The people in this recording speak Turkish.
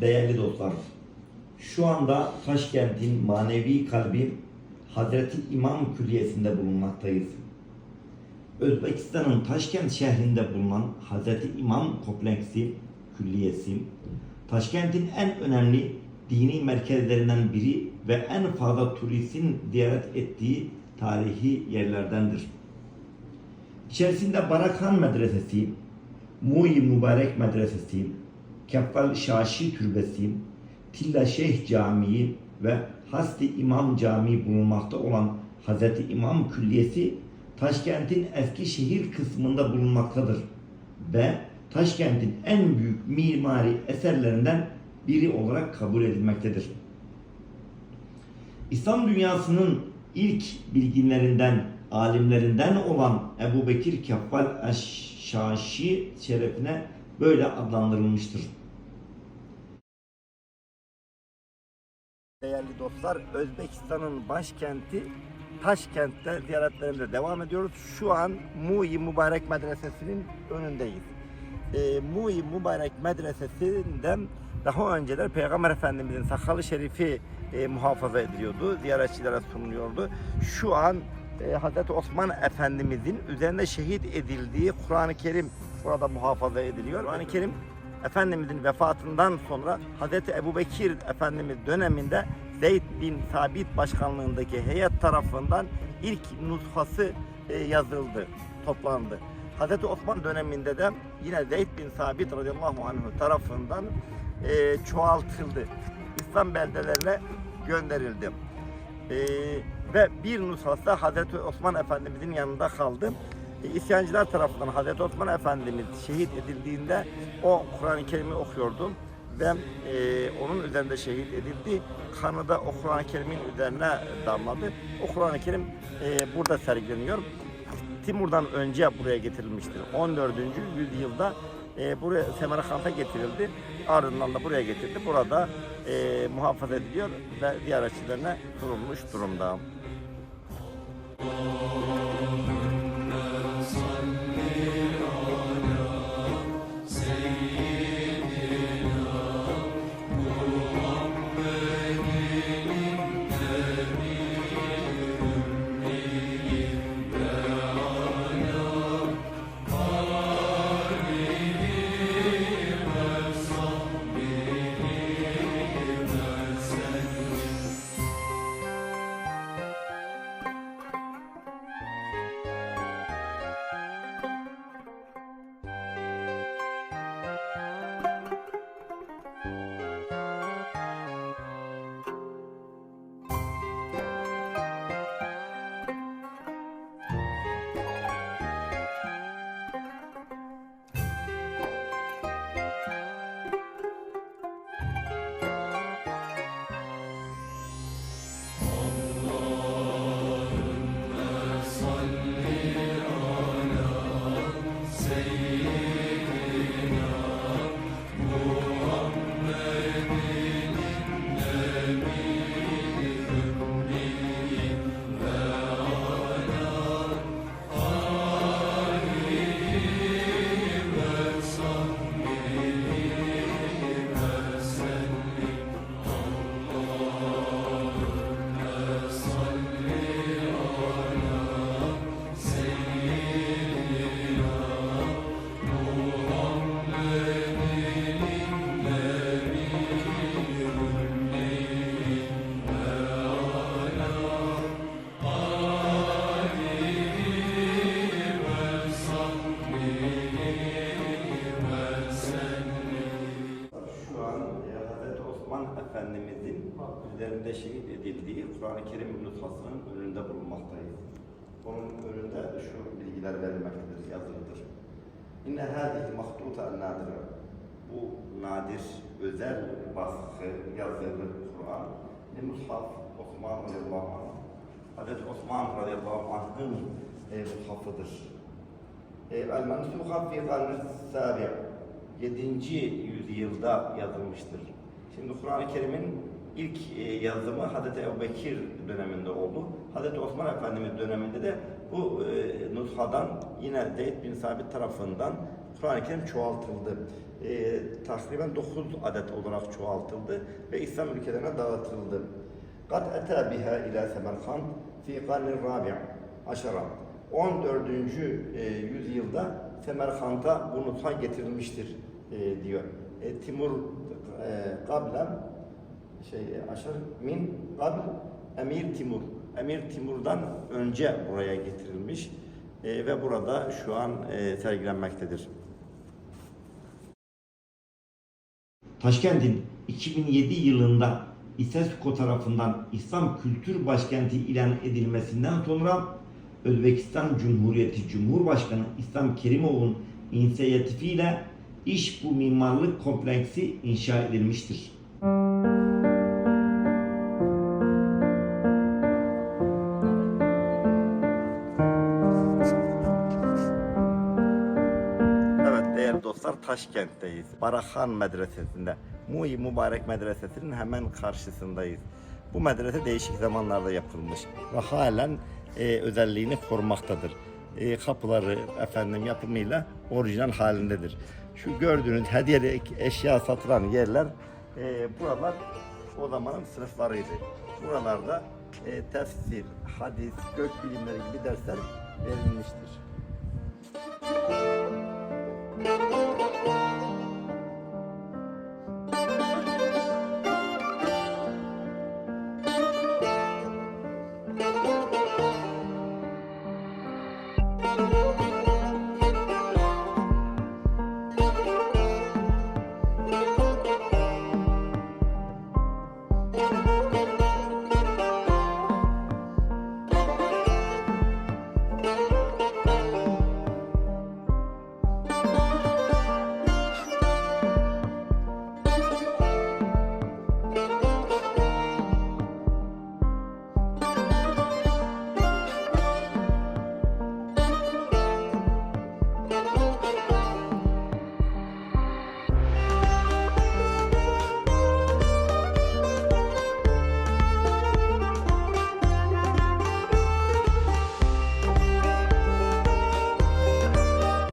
Değerli dostlar, şu anda Taşkent'in manevi kalbi Hazreti İmam Külliyesi'nde bulunmaktayız. Özbekistan'ın Taşkent şehrinde bulunan Hazreti İmam Kompleksi Külliyesi, Taşkent'in en önemli dini merkezlerinden biri ve en fazla turistin ziyaret ettiği tarihi yerlerdendir. İçerisinde Barakhan Medresesi, Muyi Mübarek Medresesi, Keffal Şaşi Türbesi, Tilla Şeyh Camii ve Hasdi İmam Camii bulunmakta olan Hz. İmam Külliyesi Taşkent'in eski şehir kısmında bulunmaktadır ve Taşkent'in en büyük mimari eserlerinden biri olarak kabul edilmektedir. İslam dünyasının ilk bilginlerinden, alimlerinden olan Ebu Bekir Keffal Eş-Şaşi şerefine böyle adlandırılmıştır. Değerli dostlar, Özbekistan'ın başkenti Taşkent'te ziyaretlerimize devam ediyoruz. Şu an Muyi Mübarek Medresesi'nin önündeyiz. E, Muyi Mübarek Medresesi'nden daha önceler Peygamber Efendimizin sakalı şerifi e, muhafaza ediliyordu, ziyaretçilere sunuluyordu. Şu an e, Hz. Osman Efendimizin üzerinde şehit edildiği Kur'an-ı Kerim burada muhafaza ediliyor. Kur'an-ı Kerim Efendimizin vefatından sonra Hz. Ebu Bekir Efendimiz döneminde Zeyd bin Sabit başkanlığındaki heyet tarafından ilk nushası e, yazıldı, toplandı. Hz. Osman döneminde de yine Zeyd bin Sabit radıyallahu anh tarafından e, çoğaltıldı. İslam beldelerine gönderildi. E, ve bir nushası Hz. Osman Efendimizin yanında kaldı. E, İsyancılar tarafından Hz. Osman Efendimiz şehit edildiğinde o Kur'an-ı Kerim'i okuyordu ve e, onun üzerinde şehit edildi. Kanı da o Kur'an-ı Kerim'in üzerine damladı. O Kur'an-ı Kerim e, burada sergileniyor. Timur'dan önce buraya getirilmiştir. 14. yüzyılda e, buraya Semerkant'a getirildi. Ardından da buraya getirildi. Burada e, muhafaza ediliyor ve ziyaretçilerine sunulmuş durumda. Üzerinde şehit edildiği Kur'an-ı Kerim nüshasının önünde bulunmaktayız. Onun önünde şu bilgiler verilmektedir, yazılıdır. İnne hâzihi mahtuta nadire. Bu nadir, özel baskı, yazılı Kur'an. Ne mushaf Osman radıyallahu anh. Hz. Osman radıyallahu anh'ın e, mushafıdır. El-Mensuha fi karnı sabi' 7. yüzyılda yazılmıştır. Şimdi Kur'an-ı Kerim'in ilk e, yazımı Hazreti Ebubekir döneminde oldu. Hazreti Osman Efendimiz döneminde de bu e, nushadan yine Zeyd bin Sabit tarafından Kur'an-ı Kerim çoğaltıldı. Ee, takriben 9 adet olarak çoğaltıldı ve İslam ülkelerine dağıtıldı. Kad ete biha ila Semerkant fi karnin rabi' aşara. 14. e, yüzyılda Semerkant'a bu nutha getirilmiştir e, diyor. E, Timur e, kablem şey aşar min qabl Emir Timur. Emir Timur'dan önce buraya getirilmiş e, ve burada şu an e, sergilenmektedir. Taşkent'in 2007 yılında İSESCO tarafından İslam Kültür Başkenti ilan edilmesinden sonra Özbekistan Cumhuriyeti Cumhurbaşkanı İslam Kerimov'un inisiyatifiyle iş bu mimarlık kompleksi inşa edilmiştir. Evet arkadaşlar Taşkent'teyiz. Barakhan Medresesi'nde. Muyi Mübarek Medresesi'nin hemen karşısındayız. Bu medrese değişik zamanlarda yapılmış ve halen e, özelliğini korumaktadır. E, kapıları efendim yapımıyla orijinal halindedir. Şu gördüğünüz hediye eşya satılan yerler e, buralar o zamanın sınıflarıydı. Buralarda e, tefsir, hadis, gök bilimleri gibi dersler verilmiştir. Müzik